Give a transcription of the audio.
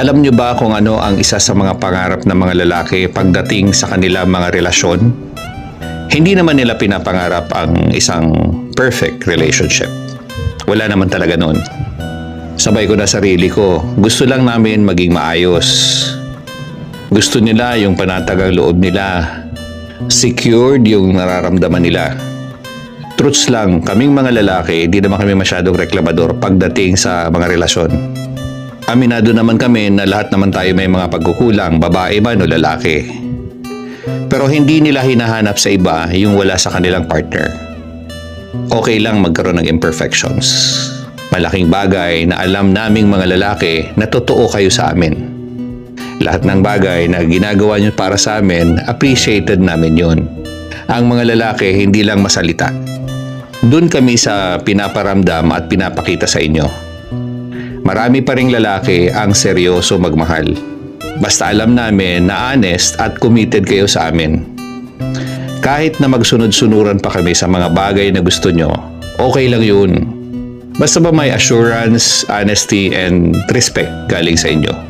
Alam niyo ba kung ano ang isa sa mga pangarap ng mga lalaki pagdating sa kanila mga relasyon? Hindi naman nila pinapangarap ang isang perfect relationship. Wala naman talaga noon. Sabay ko na sarili ko, gusto lang namin maging maayos. Gusto nila yung panatagang loob nila. Secured yung nararamdaman nila. Truths lang, kaming mga lalaki, hindi naman kami masyadong reklamador pagdating sa mga relasyon. Aminado naman kami na lahat naman tayo may mga pagkukulang, babae man o lalaki. Pero hindi nila hinahanap sa iba yung wala sa kanilang partner. Okay lang magkaroon ng imperfections. Malaking bagay na alam naming mga lalaki na totoo kayo sa amin. Lahat ng bagay na ginagawa nyo para sa amin, appreciated namin yun. Ang mga lalaki hindi lang masalita. Doon kami sa pinaparamdam at pinapakita sa inyo. Marami pa ring lalaki ang seryoso magmahal. Basta alam namin na honest at committed kayo sa amin. Kahit na magsunod-sunuran pa kami sa mga bagay na gusto nyo, okay lang yun. Basta ba may assurance, honesty, and respect galing sa inyo.